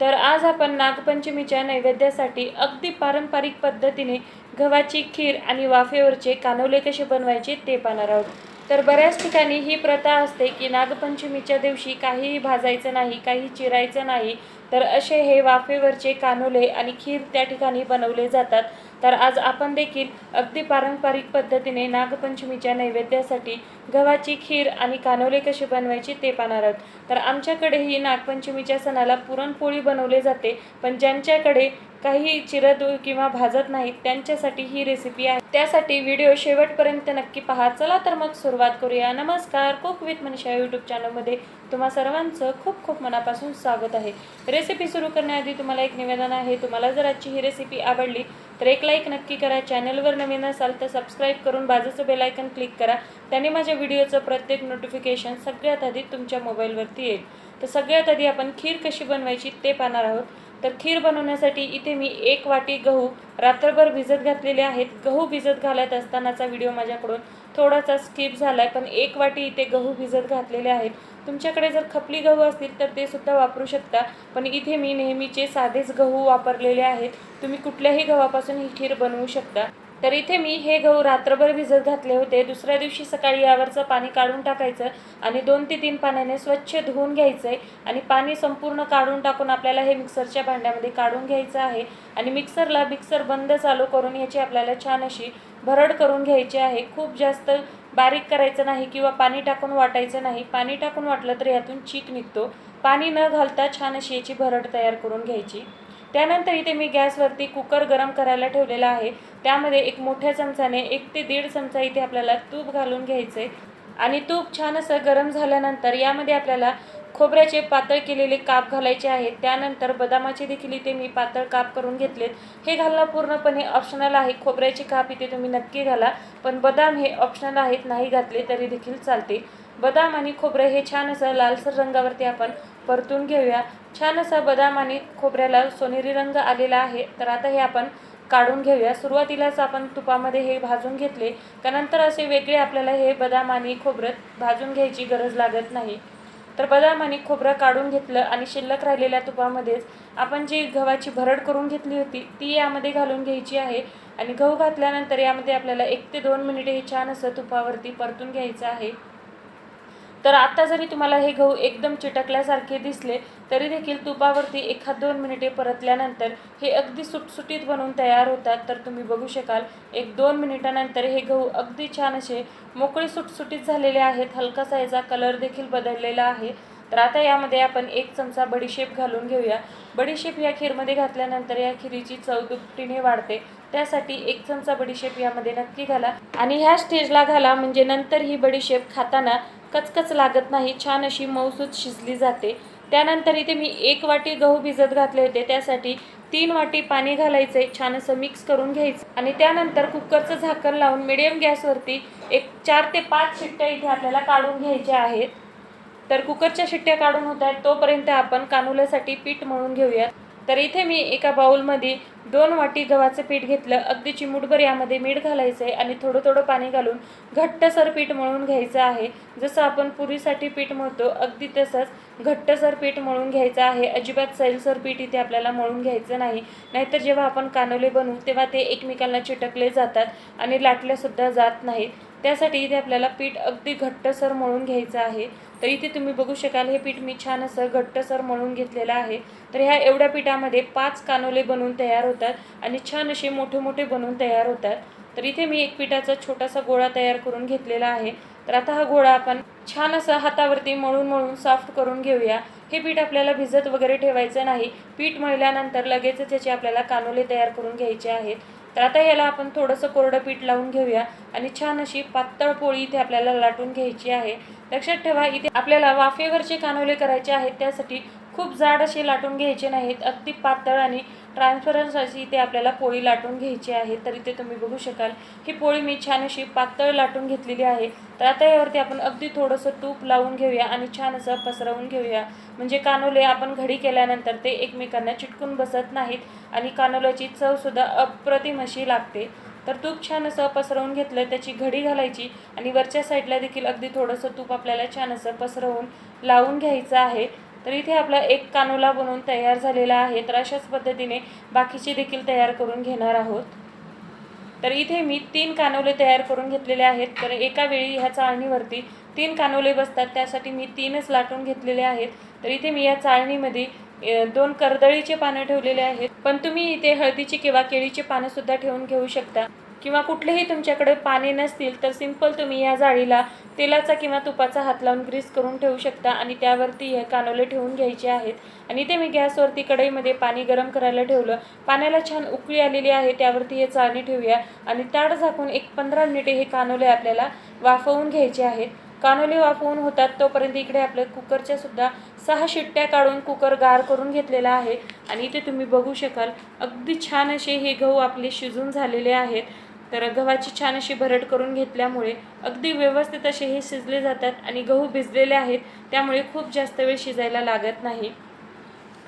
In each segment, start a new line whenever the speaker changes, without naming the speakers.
तर आज आपण नागपंचमीच्या नैवेद्यासाठी अगदी पारंपरिक पद्धतीने गव्हाची खीर आणि वाफेवरचे कानोले कसे बनवायचे ते पाहणार आहोत. तर बऱ्याच ठिकाणी ही प्रथा असते की नागपंचमीच्या दिवशी काहीही भाजायचं नाही काही चिरायचं नाही तर असे हे वाफेवरचे कानोले आणि खीर त्या ठिकाणी बनवले जातात. तर आज आपण देखील अगदी पारंपरिक पद्धतीने नागपंचमीच्या नैवेद्यासाठी गव्हाची खीर आणि कानोले कसे बनवायचे ते पाहणार आहोत. तर आमच्याकडेही नागपंचमीच्या सणाला पुरणपोळी बनवले जाते पण ज्यांच्याकडे काही चिरत किंवा भाजत नाहीत त्यांच्यासाठी ही रेसिपी आहे. त्यासाठी व्हिडिओ शेवटपर्यंत नक्की पहा. चला तर मग सुरुवात करूया. नमस्कार कुक विथ मनीषा यूट्यूब चॅनलमध्ये तुम्हा सर्वांचं खूप खूप मनापासून स्वागत आहे. रेसिपी सुरू करण्याआधी तुम्हाला एक निवेदन आहे. तुम्हाला जर आजची ही रेसिपी आवडली तर एक लाईक नक्की करा. चॅनलवर नवीन असाल तर सबस्क्राईब करून बाजूचं बेलायकन क्लिक करा. त्याने माझ्या व्हिडिओचं प्रत्येक नोटिफिकेशन सगळ्यात आधी तुमच्या मोबाईलवरती येईल. तर सगळ्यात आधी आपण खीर कशी बनवायची ते पाहणार आहोत. तर खीर बनवण्यासाठी इथे मी एक वाटी गहू रात्रभर भिजत घातलेले आहेत. गहू भिजत घालत असतानाचा व्हिडिओ माझ्याकडून थोडासा स्किप झाला आहे पण एक वाटी इथे गहू भिजत घातलेले आहेत. तुमच्याकडे जर खपली गहू असतील तर ते सुद्धा वापरू शकता पण इथे मी नेहमीचे साधेच गहू वापरलेले आहेत. तुम्ही कुठल्याही गव्हापासून ही खीर बनवू शकता. तर इथे मी हे गहू रात्रभर भिजत घातले होते. दुसऱ्या दिवशी सकाळी यावरचं पाणी काढून टाकायचं आणि दोन ते तीन पाण्याने स्वच्छ धुवून घ्यायचं आहे आणि पाणी संपूर्ण काढून टाकून आपल्याला हे मिक्सरच्या भांड्यामध्ये काढून घ्यायचं आहे आणि मिक्सरला मिक्सर बंद चालू करून याची आपल्याला छान अशी भरड करून घ्यायची आहे. खूप जास्त बारीक करायचं नाही किंवा पाणी टाकून वाटायचं नाही. पाणी टाकून वाटलं तर यातून चीक निघतो. पाणी न घालता छान अशी याची भरड तयार करून घ्यायची. त्यानंतर इथे मी गॅसवरती कुकर गरम करायला ठेवलेला आहे. त्यामध्ये एक मोठ्या चमचाने एक ते दीड चमचा इथे आपल्याला तूप घालून घ्यायचं. आहे आणि तूप छान असं गरम झाल्यानंतर यामध्ये आपल्याला खोबऱ्याचे पातळ केलेले काप घालायचे आहेत. त्यानंतर बदामाचे देखील इथे मी पातळ काप करून घेतलेत. हे घालणं पूर्णपणे ऑप्शनल आहे. खोबऱ्याचे काप इथे तुम्ही नक्की घाला. पण बदाम हे ऑप्शनल आहेत नाही घातले तरी देखील चालते. बदाम आणि खोबरं हे छान असं लालसर रंगावरती आपण परतून घेऊया. छान असा बदाम आणि खोबऱ्याला सोनेरी रंग आलेला आहे. तर आता हे आपण काढून घेऊया. सुरुवातीलाच आपण तुपामध्ये हे भाजून घेतले. त्यानंतर असे वेगळे आपल्याला हे बदाम आणि खोबरं भाजून घ्यायची गरज लागत नाही. तर बदाम आणि खोबरं काढून घेतलं आणि शिल्लक राहिलेल्या तुपामध्येच आपण जी गव्हाची भरड करून घेतली होती ती यामध्ये घालून घ्यायची आहे. आणि गहू घातल्यानंतर यामध्ये आपल्याला एक ते दोन मिनिटे हे छान असं तुपावरती परतून घ्यायचं आहे. तर आता जरी तुम्हाला हे गहू एकदम चिटकल्यासारखे दिसले तरी देखील तुपावरती एखाद दोन मिनिटे परतल्यानंतर हे अगदी सुटसुटीत बनवून तयार होतात. तर तुम्ही बघू शकाल एक दोन मिनिटानंतर हे गहू अगदी छान असे मोकळे सुटसुटीत झालेले आहेत. हलकासा याचा कलर देखील बदललेला आहे. तर आता यामध्ये आपण एक चमचा बडीशेप घालून घेऊया. बडीशेप या खीरमध्ये घातल्यानंतर या खिरीची चव दुपटीने वाढते. त्यासाठी एक चमचा बडीशेप यामध्ये नक्की घाला. आणि ह्या स्टेजला घाला म्हणजे नंतर ही बडीशेप खाताना कचकच लागत नाही छान अशी मऊसूत शिजली जाते. त्यानंतर इथे मी एक वाटी गहू भिजत घातले होते. त्यासाठी तीन वाटी पाणी घालायचं छान असं मिक्स करून घ्यायचं. आणि त्यानंतर कुकरचं झाकण लावून मिडियम गॅसवरती एक चार ते पाच शिट्ट्या इथे आपल्याला काढून घ्यायच्या आहेत. तर कुकरच्या शिट्ट्या काढून होत आहेत तोपर्यंत आपण कानुल्यासाठी पीठ मळून घेऊयात. तर इथे मी एका बाऊलमध्ये दोन वाटी गव्हाचं पीठ घेतलं. अगदी चिमुटभर यामध्ये मीठ घालायचं आहे आणि थोडं थोडं पाणी घालून घट्टसर पीठ मळून घ्यायचं आहे. जसं आपण पुरीसाठी पीठ मळतो अगदी तसंच घट्टसर पीठ मळून घ्यायचं आहे. अजिबात सैलसर पीठ इथे आपल्याला मळून घ्यायचं नाही. नाहीतर जेव्हा आपण कानोले बनवू तेव्हा ते एकमेकांना चिटकले जातात आणि लाटल्यासुद्धा जात नाहीत. त्यासाठी इथे आपल्याला पीठ अगदी घट्टसर मळून घ्यायचं आहे. तर इथे तुम्ही बघू शकाल हे पीठ मी छान असं घट्टसर मळून घेतलेलं आहे. तर ह्या एवढ्या पिठामध्ये पाच कानोले बनवून तयार होतात आणि छान असे मोठे मोठे बनवून तयार होतात. तर इथे मी एक पिठाचा छोटासा गोळा तयार करून घेतलेला आहे. तर आता हा घोडा आपण छान असं हातावरती मळून मळून सॉफ्ट करून घेऊया. हे पीठ आपल्याला भिजत वगैरे ठेवायचं नाही. पीठ मळल्यानंतर लगेचच याचे आपल्याला कानोले तयार करून घ्यायचे आहेत. तर आता याला आपण थोडंसं कोरडं पीठ लावून घेऊया आणि छान अशी पातळ पोळी इथे आपल्याला लाटून घ्यायची आहे. लक्षात ठेवा इथे आपल्याला वाफेवरचे कानोले करायचे आहेत त्यासाठी खूप जाड असे लाटून घ्यायचे नाहीत. अगदी पातळ आणि ट्रान्सपरन्स अशी इथे आपल्याला पोळी लाटून घ्यायची आहे. तर इथे तुम्ही बघू शकाल ही पोळी मी छान अशी पातळ लाटून घेतलेली आहे. तर आता यावरती आपण अगदी थोडंसं तूप लावून घेऊया आणि छान असं पसरवून घेऊया. म्हणजे कानोले आपण घडी केल्यानंतर ते एकमेकांना चिटकून बसत नाहीत आणि कानोल्याची चवसुद्धा अप्रतिम अशी लागते. तर तूप छान असं पसरवून घेतलं त्याची घडी घालायची आणि वरच्या साईडला देखील अगदी थोडंसं तूप आपल्याला छान असं पसरवून लावून घ्यायचं आहे. तर इथे आपला एक कानोला बनवून तयार झालेला आहे. तर अशाच पद्धतीने बाकीचे देखील तयार करून घेणार आहोत. तर इथे मी तीन कानोले तयार करून घेतलेले आहेत. तर एका वेळी ह्या चाळणीवरती तीन कानोले बसतात. त्यासाठी मी तीनच लाटून घेतलेले आहेत. तर इथे मी या चाळणीमध्ये दोन कर्दळीचे पानं ठेवलेले आहेत. पण तुम्ही इथे हळदीची किंवा केळीची पानं सुद्धा ठेवून घेऊ शकता. किंवा कुठलेही तुमच्याकडे पाने नसतील तर सिंपल तुम्ही या जाळीला तेलाचा किंवा तुपाचा हात लावून ग्रीस करून ठेवू शकता आणि त्यावरती हे कानोले ठेवून घ्यायचे आहेत. आणि ते मी गॅसवरती कढईमध्ये पाणी गरम करायला ठेवलं. पाण्याला छान उकळी आलेली आहे त्यावरती हे चाळणी ठेवूया. आणि ताड झाकून एक पंधरा मिनिटे हे कानोले आपल्याला वाफवून घ्यायचे आहेत. कानोले वाफवून होतात तोपर्यंत इकडे आपल्या कुकरच्या सुद्धा सहा शिट्ट्या काढून कुकर गार करून घेतलेला आहे. आणि इथे तुम्ही बघू शकाल अगदी छान असे हे गहू आपले शिजून झालेले आहेत. तर गव्हाची छान अशी भरड करून घेतल्यामुळे अगदी व्यवस्थित असे हे शिजले जातात आणि गहू भिजलेले आहेत त्यामुळे खूप जास्त वेळ शिजायला लागत नाही.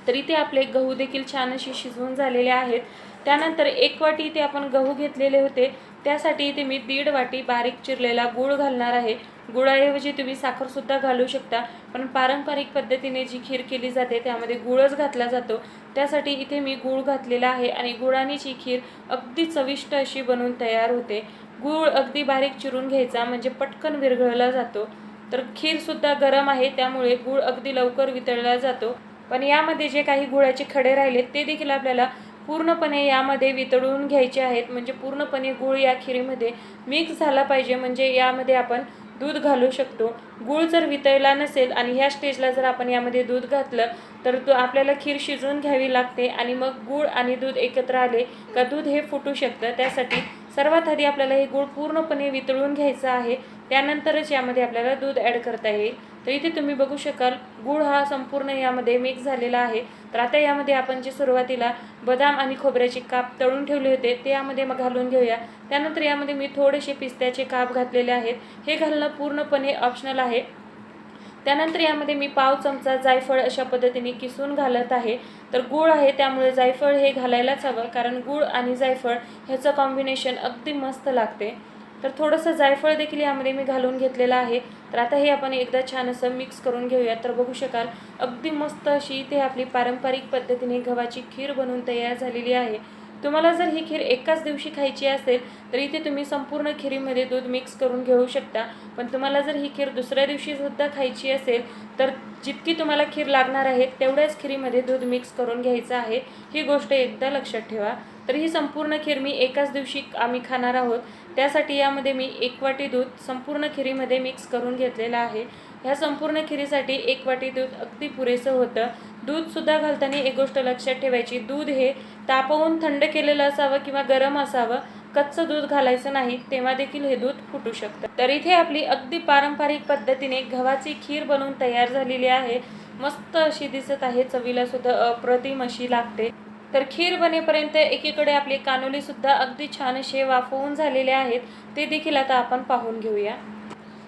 तर इथे आपले गहू देखील छान असे शिजवून झालेले आहेत. त्यानंतर एक वाटी इथे आपण गहू घेतलेले होते. त्यासाठी इथे मी दीड वाटी बारीक चिरलेला गूळ घालणार आहे. गुळाऐवजी तुम्ही साखरसुद्धा घालू शकता. पण पारंपरिक पद्धतीने जी खीर केली जाते त्यामध्ये गुळच घातला जातो. त्यासाठी इथे मी गूळ घातलेला आहे आणि गुळानीची खीर अगदी चविष्ट अशी बनवून तयार होते. गूळ अगदी बारीक चिरून घ्यायचा म्हणजे पटकन विरघळला जातो. तर खीरसुद्धा गरम आहे त्यामुळे गूळ अगदी लवकर वितळला जातो. पण यामध्ये जे काही गुळाचे खडे राहिलेत ते देखील आपल्याला पूर्णपणे यामध्ये वितळून घ्यायचे आहेत. म्हणजे पूर्णपणे गूळ या खिरीमध्ये मिक्स झाला पाहिजे. म्हणजे यामध्ये आपण दूध घालू शकतो. गूळ जर वितळला नसेल आणि ह्या स्टेजला जर आपण यामध्ये दूध घातलं तर तो आपल्याला खीर शिजवून घ्यावी लागते आणि मग गूळ आणि दूध एकत्र आले का दूध हे फुटू शकतं. त्यासाठी सर्वात आधी आपल्याला हे गूळ पूर्णपणे वितळून घ्यायचं आहे. त्यानंतरच यामध्ये आपल्याला दूध ॲड करता येईल. तर इथे तुम्ही बघू शकाल गूळ हा संपूर्ण यामध्ये मिक्स झालेला आहे. तर आता यामध्ये आपण जे सुरुवातीला बदाम आणि खोबऱ्याचे काप तळून ठेवले होते ते यामध्ये मग घालून घेऊया. त्यानंतर यामध्ये मी थोडेसे पिस्त्याचे काप घातलेले आहेत. हे घालणं पूर्णपणे ऑप्शनल आहे. त्यानंतर यामध्ये मी पाव चमचा जायफळ अशा पद्धतीने किसून घालत आहे. तर गूळ आहे त्यामुळे जायफळ हे घालायलाच हवं कारण गूळ आणि जायफळ ह्याचं कॉम्बिनेशन अगदी मस्त लागते. तर थोडंसं जायफळ देखील यामध्ये मी घालून घेतलेलं आहे. तर आता हे आपण एकदा छान असं मिक्स करून घेऊया. तर बघू शकाल अगदी मस्त अशी इथे आपली पारंपरिक पद्धतीने गव्हाची खीर बनवून तयार झालेली आहे. तुम्हाला जर ही खीर एकाच दिवशी खायची असेल तर इथे तुम्ही संपूर्ण खिरीमध्ये दूध मिक्स करून घेऊ शकता. पण तुम्हाला जर ही खीर दुसऱ्या दिवशीसुद्धा खायची असेल तर जितकी तुम्हाला खीर लागणार आहे तेवढ्याच खिरीमध्ये दूध मिक्स करून घ्यायचं आहे. ही गोष्ट एकदा लक्षात ठेवा. तर ही संपूर्ण खीर मी एकाच दिवशी आम्ही खाणार आहोत. त्यासाठी यामध्ये मी एक वाटी दूध संपूर्ण खिरीमध्ये मिक्स करून घेतलेलं आहे. ह्या संपूर्ण खिरीसाठी एक वाटी दूध अगदी पुरेसं होतं. दूधसुद्धा घालताना एक गोष्ट लक्षात ठेवायची दूध हे तापवून थंड केलेलं असावं किंवा गरम असावं कच्चं दूध घालायचं नाही तेव्हा देखील हे दूध फुटू शकतं. तर इथे आपली अगदी पारंपरिक पद्धतीने गव्हाची खीर बनवून तयार झालेली आहे. मस्त अशी दिसत आहे चवीला सुद्धा अप्रतिम अशी लागते. तर खीर बनेपर्यंत एकीकडे आपले कानोलीसुद्धा अगदी छान असे वाफवून झालेले आहेत ते देखील आता आपण पाहून घेऊया.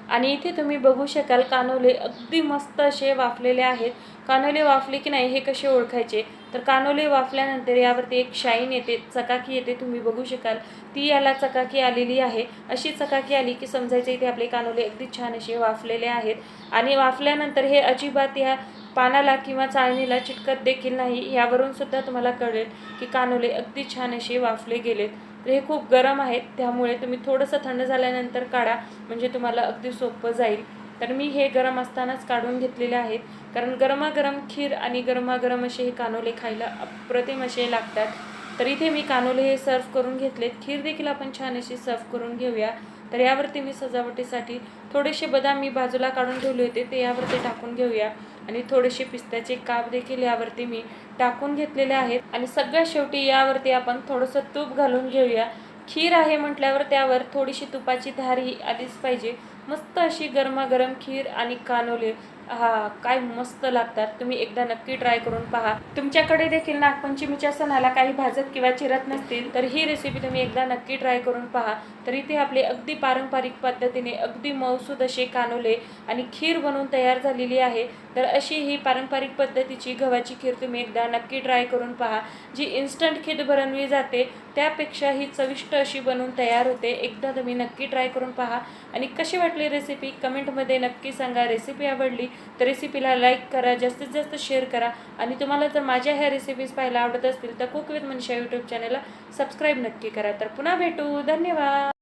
आणि इथे तुम्ही बघू शकाल कानोले अगदी मस्त असे वाफलेले आहेत. कानोले वाफले की नाही हे कसे ओळखायचे? तर कानोले वाफल्यानंतर यावरती एक शाईन येते चकाकी येते तुम्ही बघू शकाल. ती याला चकाकी आलेली आहे. अशी चकाकी आली की समजायचं इथे आपले कानोले अगदी छान असे वाफलेले आहेत. आणि वाफल्यानंतर हे अजिबात या पानाला किंवा चाळणीला चिटकत देखील नाही यावरून सुद्धा तुम्हाला कळेल की कानोले अगदी छान असे वाफले गेलेत. तर हे खूप गरम आहेत त्यामुळे तुम्ही थोडंसं थंड झाल्यानंतर काढा म्हणजे तुम्हाला अगदी सोपं जाईल. तर मी हे गरम असतानाच काढून घेतलेले आहेत कारण गरमागरम खीर आणि गरमागरम असे हे कानोले खायला अप्रतिम असे लागतात. तर इथे मी कानोले हे सर्व करून घेतलेत. खीर देखील आपण छान अशी सर्व करून घेऊया. तर यावरती मी सजावटीसाठी थोडेसे बदाम मी बाजूला काढून ठेवले होते ते यावरती टाकून घेऊया. आणि थोडेसे पिस्त्याचे काप देखील यावरती मी टाकून घेतलेले आहेत. आणि सगळ्यात शेवटी यावरती आपण थोडंसं तूप घालून घेऊया. खीर आहे म्हटल्यावर त्यावर थोडीशी तुपाची धार ही आलीच पाहिजे. मस्त अशी गरमागरम खीर आणि कानोले. हा काय मस्त लागतात. तुम्ही एकदा नक्की ट्राय करून पहा. तुमच्याकडे देखील नागपंचमीच्या सणाला काही भाजत किंवा चिरत नसतील तर ही रेसिपी तुम्ही एकदा नक्की ट्राय करून पहा. तर इथे आपले अगदी पारंपरिक पद्धतीने अगदी मौसूद असे कानोले आणि खीर बनवून तयार झालेली आहे. तर अशी ही पारंपरिक पद्धतीची गव्हाची खीर तुम्ही एकदा नक्की ट्राय करून पहा. जी इन्स्टंट खीर बनवली जाते त्यापेक्षा ही चविष्ट अशी बनवून तयार होते. एकदा तुम्ही नक्की ट्राय करून पहा. आणि कशी वाटली रेसिपी कमेंटमध्ये नक्की सांगा. रेसिपी आवडली? तर रेसिपीला लाईक करा जास्तीत जास्त शेअर करा. आणि तुम्हाला जर माझ्या ह्या रेसिपीज पाहायला आवडत असतील तर कुक विथ मनशा यूट्यूब चॅनलला सबस्क्राईब नक्की करा. तर पुन्हा भेटू. धन्यवाद.